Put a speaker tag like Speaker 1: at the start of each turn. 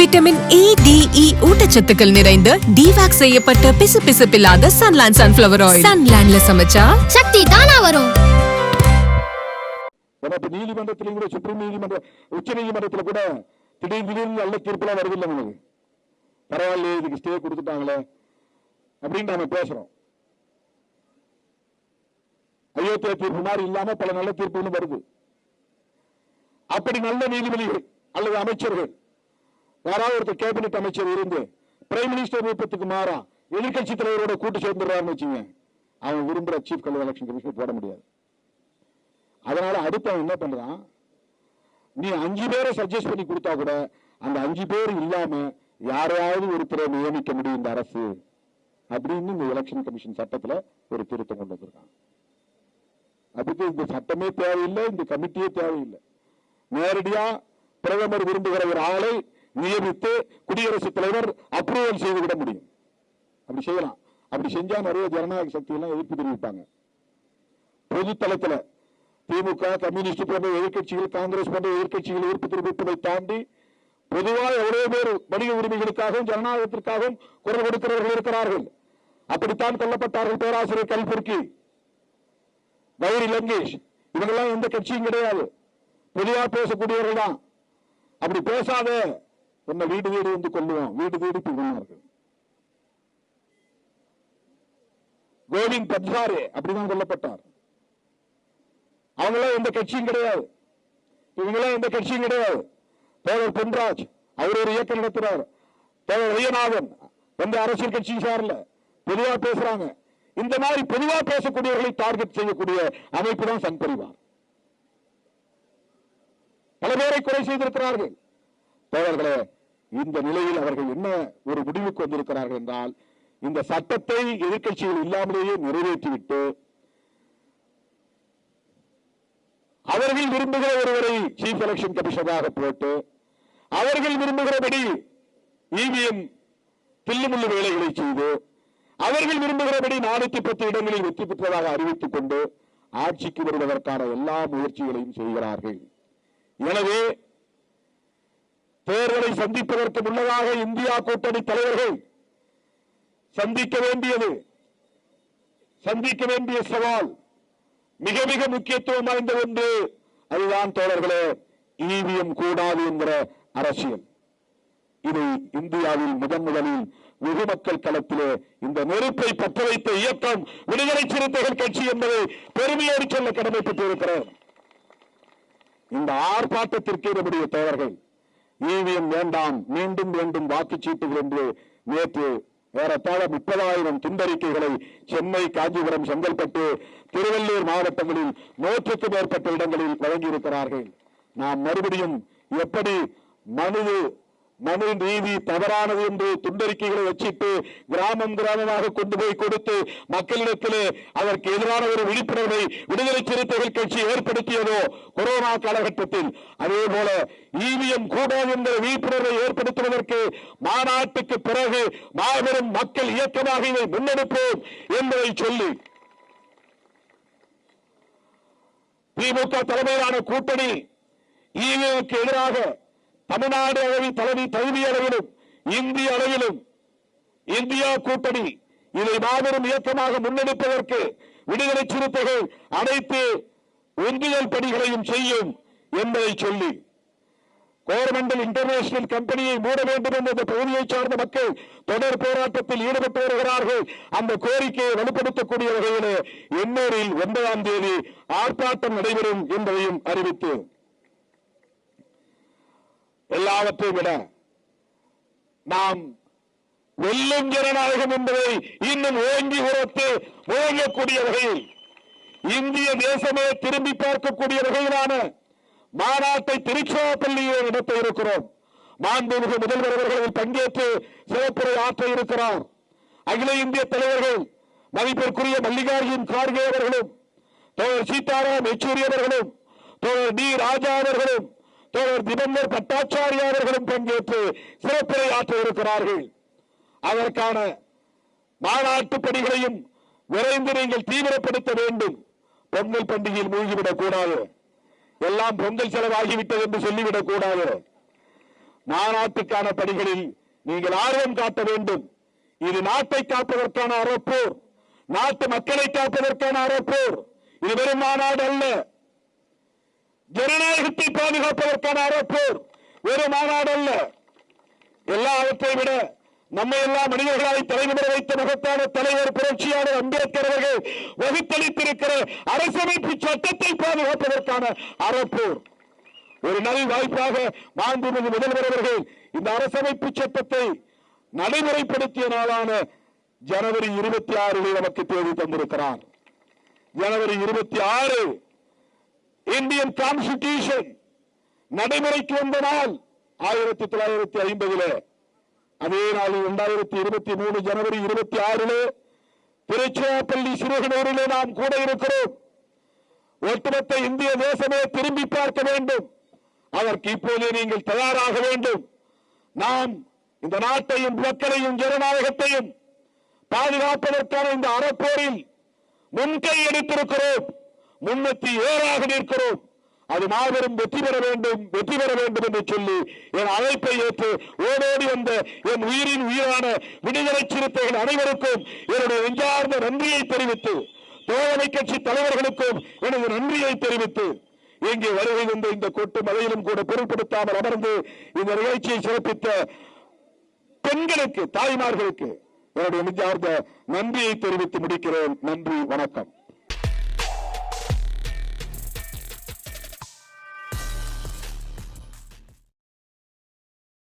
Speaker 1: Vitamin A D இ ஊட்டச்சத்துக்கள் நிறைந்த டிவாக் செய்யப்பட்ட பிசுபிசுப்பில்லாத சன்லாண்ட் சன்ஃபிளவர் ஆயில் சன்லாண்ட்ல சமைச்சா
Speaker 2: சக்தி தானா வரும்.
Speaker 3: ஏன்னா இப்ப நீதிமன்றத்திலும் கூட சுப்ரீம் நீதிமன்ற உச்ச நீதிமன்றத்துல கூட திடீர் திடீர்னு நல்ல தீர்ப்புலாம் வருதில்லை நமக்கு பரவாயில்லையே இதுக்கு ஸ்டே கொடுத்துட்டாங்களே அப்படின்னு நாம பேசுறோம். அயோத்தியா தீர்ப்பு மாதிரி இல்லாம பல நல்ல தீர்ப்புகளும் வருது. அப்படி நல்ல நீதிபதிகள் அல்லது அமைச்சர்கள் யாராவது ஒருத்தர் கேபினெட் அமைச்சர் இருந்து பிரைம் மினிஸ்டர் விருப்பத்துக்கு மாறா எதிர்கட்சி தலைவரோட கூட்டு சேர்ந்துடுறாருன்னு வச்சுங்க அவன் விரும்புற சீஃப் எலெக்ஷன் கமிஷன் போட முடியாது. அதனால அடுத்தவன் என்ன பண்றான்? நீ அஞ்சு பேரை சஜஸ்ட் பண்ணி கொடுத்தா கூட அந்த அஞ்சு பேர் இல்லாம யாரையாவது ஒருத்தரை நியமிக்க முடியும் இந்த அரசு அப்படின்னு இந்த எலெக்ஷன் கமிஷன் சட்டத்துல ஒரு திருத்தம் கொண்டு வந்திருக்காங்க. அதுக்கு இந்த சட்டமே தேவையில்லை இந்த கமிட்டியே தேவையில்லை. நேரடியா பிரதமர் விரும்புகிற ஒரு ஆளை நியமித்து குடியரசுத் தலைவர் அப்ரூவல் செய்து விட முடியும். அப்படி செய்யலாம். அப்படி செஞ்சா நிறைய ஜனநாயக சக்தி எல்லாம் எதிர்ப்பு தெரிவிப்பாங்க. பொது தளத்துல திமுக கம்யூனிஸ்ட் போன்ற எதிர்க்கட்சிகள் காங்கிரஸ் போன்ற எதிர்க்கட்சிகள் எதிர்ப்பு தெரிவிப்பதை தாண்டி பொதுவாக எவ்வளவு பேர் வணிக உரிமைகளுக்காகவும் ஜனநாயகத்திற்காகவும் குரல் கொடுக்கிறவர்கள் இருக்கிறார்கள். அப்படித்தான் கொல்லப்பட்டார்கள் பேராசிரியர் கல்புர்கி கௌரி லங்கேஷ். இவங்கெல்லாம் எந்த கட்சியும் கிடையாது. பொதுவாக பேசக்கூடியவர்கள் தான் அப்படி பேசாத என்ன வீடு வீடு வந்து கொள்ளுவோம் வீடு வீடு கொண்டார்கள் கோவிந்த் பத்சாரே அப்படிதான் கொல்லப்பட்டார் அவங்களாம் எந்த கட்சியும் கிடையாது. இவங்களாம் எந்த கட்சியும் கிடையாது. தோழர் பொன்ராஜ் அவர் ஒரு இயக்கம் நடத்துறார். தோழர் ஐயநாதன் எந்த அரசியல் கட்சியும் சார்ல. பொதுவா பேசுறாங்க. இந்த மாதிரி பொதுவா பேசக்கூடியவர்களை டார்கெட் செய்யக்கூடிய அமைப்பு தான் சங் பரிவார். பல பேரை குறை செய்திருக்கிறார்கள். தோழர்களே இந்த நிலையில் அவர்கள் என்ன ஒரு முடிவுக்கு வந்திருக்கிறார்கள் என்றால் இந்த சட்டத்தை எதிர்கட்சிகள் இல்லாமலேயே நிறைவேற்றிவிட்டு அவர்கள் விரும்புகிற ஒருவரை சீஃப் எலெக்ஷன் கமிஷனராக போட்டு அவர்கள் விரும்புகிறபடி இவிஎம் தில்லுமுள்ளு வேலைகளை செய்து அவர்கள் விரும்புகிறபடி நானூத்தி பத்து இடங்களில் வெற்றி பெற்றதாக அறிவித்துக் கொண்டு ஆட்சிக்கு வருவதற்கான எல்லா முயற்சிகளையும் செய்கிறார்கள். எனவே தேர்தலை சந்திப்பதற்கு முன்னதாக இந்தியா கூட்டணி தலைவர்கள் சந்திக்க வேண்டியது சந்திக்க வேண்டிய சவால் மிக மிக முக்கியத்துவம் வாய்ந்த ஒன்று. அதுதான் தோழர்களே இவிஎம் கூடாது என்கிற அரசியல். இதை இந்தியாவில் முதன் முதலில் வெகு மக்கள் களத்திலே இந்த நெருப்பை பற்ற வைத்த இயக்கம் விடுதலை சிறுத்தைகள் கட்சி என்பதை பெருமையோடு சொல்ல கடமைப்பட்டிருக்கிறோம் இந்த ஆர்ப்பாட்டத்திற்கு நம்முடைய தோழர்கள் இவிஎம் வேண்டாம் மீண்டும் வேண்டும் வாக்குச்சீட்டுகள் என்று நேற்று ஏறத்தாழ முப்பதாயிரம் துண்டறிக்கைகளை சென்னை காஞ்சிபுரம் செங்கல்பட்டு திருவள்ளூர் மாவட்டங்களில் நூற்றுக்கு மேற்பட்ட இடங்களில் வழங்கியிருக்கிறார்கள். நாம் மறுபடியும் எப்படி மனு மனு நீதி தவறானது என்று துண்டறிக்கைகளை வச்சிட்டு கிராமம் கிராமமாக கொண்டு போய் கொடுத்து மக்களிடத்திலே அதற்கு எதிரான ஒரு விழிப்புணர்வை விடுதலை சிறுத்தைகள் கட்சி ஏற்படுத்தியதோ கொரோனா காலகட்டத்தில். அதே போல இவிஎம் கூடாது என்ற விழிப்புணர்வை ஏற்படுத்துவதற்கு மாநாட்டுக்கு பிறகு மாபெரும் மக்கள் இயக்கமாக இதை முன்னெடுப்போம் என்பதை சொல்லி திமுக தலைமையிலான கூட்டணி ஈவிஎம்க்கு எதிராக தமிழ்நாடு அளவில் தலைமை தகுதி அளவிலும் இந்திய அளவிலும் இந்தியா கூட்டணி இதை மாபெரும் இயக்கமாக முன்னெடுப்பதற்கு விடுதலை சிறுத்தைகள் அனைத்து உந்துதல் பணிகளையும் செய்யும் என்பதை சொல்லி கோரமண்டல் இன்டர்நேஷனல் கம்பெனியை மூட வேண்டும் என்ற அந்த பகுதியை சார்ந்த மக்கள் தொடர் போராட்டத்தில் ஈடுபட்டு வருகிறார்கள். அந்த கோரிக்கையை வலுப்படுத்தக்கூடிய வகையில் எண்ணூரில் ஒன்பதாம் தேதி ஆர்ப்பாட்டம் நடைபெறும் என்பதையும் அறிவித்து எல்லாவற்றையும் விட நாம் வெல்லும் ஜனநாயகம் என்பதை இன்னும் ஓங்கி உரத்து முழங்கக்கூடிய வகையில் இந்திய தேசமே திரும்பி பார்க்கக்கூடிய வகையிலான மாநாட்டை திருச்சிராப்பள்ளியில் நடத்த இருக்கிறோம். மாண்புமிகு முதல்வர் அவர்கள் பங்கேற்று சிறப்புரை ஆற்ற இருக்கிறார். அகில இந்திய தலைவர்கள் மதிப்பிற்குரிய மல்லிகார்ஜுன் கார்கே அவர்களும் தோழர் சீதாராம் யெச்சூரி அவர்களும் தோழர் டி ராஜா அவர்களும் தோழர் திபந்தர் பட்டாச்சாரியா அவர்களும் பங்கேற்று சிறப்புரை ஆற்ற இருக்கிறார்கள். அதற்கான மாநாட்டு பணிகளையும் விரைந்து நீங்கள் தீவிரப்படுத்த வேண்டும். பொங்கல் பண்டிகையில் மூழ்கிவிடக் கூடாது எல்லாம் பொங்கல் செலவாகிவிட்டது என்று சொல்லிவிடக் கூடாது மாநாட்டுக்கான பணிகளில் நீங்கள் ஆர்வம் காட்ட வேண்டும். இது நாட்டை காப்பதற்கான அறப்போர் நாட்டு மக்களை காப்பதற்கான அறப்போர். இது வெறும் மாநாடு அல்ல. ஜனநாயகத்தை பாதுகாப்பதற்கான அறப்போர் ஒரு மாநாடு அல்ல. எல்லாவற்றை விட நம்மை எல்லா மனிதர்களாய் தலைநிமிட வைத்த மகத்தான தலைவர் புரட்சியாளர் அம்பேத்கர் அவர்கள் வகுத்தளித்திருக்கிற அரசமைப்பு சட்டத்தை பாதுகாப்பதற்கான அறப்போர் ஒரு நல் வாய்ப்பாக மாண்புமிகு முதல்வர் அவர்கள் இந்த அரசமைப்பு சட்டத்தை நடைமுறைப்படுத்திய நாளான ஜனவரி இருபத்தி ஆறில் நமக்கு தேதி தந்திருக்கிறார். ஜனவரி இருபத்தி ஆறு இந்தியன் கான்ஸ்டிடியூஷன் நடைமுறைக்கு வந்த நாள் ஆயிரத்தி தொள்ளாயிரத்தி ஐம்பதுல அதே நாள் இரண்டாயிரத்தி இருபத்தி மூணு ஜனவரி இருபத்தி ஆறிலே திருச்சிராப்பள்ளி சிறுகனூரிலே நாம் கூட இருக்கிறோம். ஒட்டுமொத்த இந்திய தேசமே திரும்பி பார்க்க வேண்டும். அதற்கு இப்போதே நீங்கள் தயாராக வேண்டும். நாம் இந்த நாட்டையும் மக்களையும் ஜனநாயகத்தையும் பாதுகாப்பதற்கான இந்த அறப்போரில் முன்கை எடுத்திருக்கிறோம். முன்னூத்தி ஏறாக நிற்கிறோம். அது மாபெரும் வெற்றி பெற வேண்டும் வெற்றி பெற வேண்டும் என்று சொல்லி என் அழைப்பை ஏற்று ஓடோடி வந்த என் உயிரின் உயிரான விடுதலை சிறுத்தைகள் அனைவருக்கும் என்னுடைய நெஞ்சார்ந்த நன்றியை தெரிவித்து தோழமை கட்சி தலைவர்களுக்கும் எனது நன்றியை தெரிவித்து இங்கே வருகை வந்த இந்த கொட்டு மலையிலும் கூட பொருட்படுத்தாமல் அமர்ந்து இந்த நிகழ்ச்சியை சிறப்பித்த பெண்களுக்கு தாய்மார்களுக்கு என்னுடைய நெஞ்சார்ந்த நன்றியை தெரிவித்து முடிக்கிறேன். நன்றி வணக்கம்.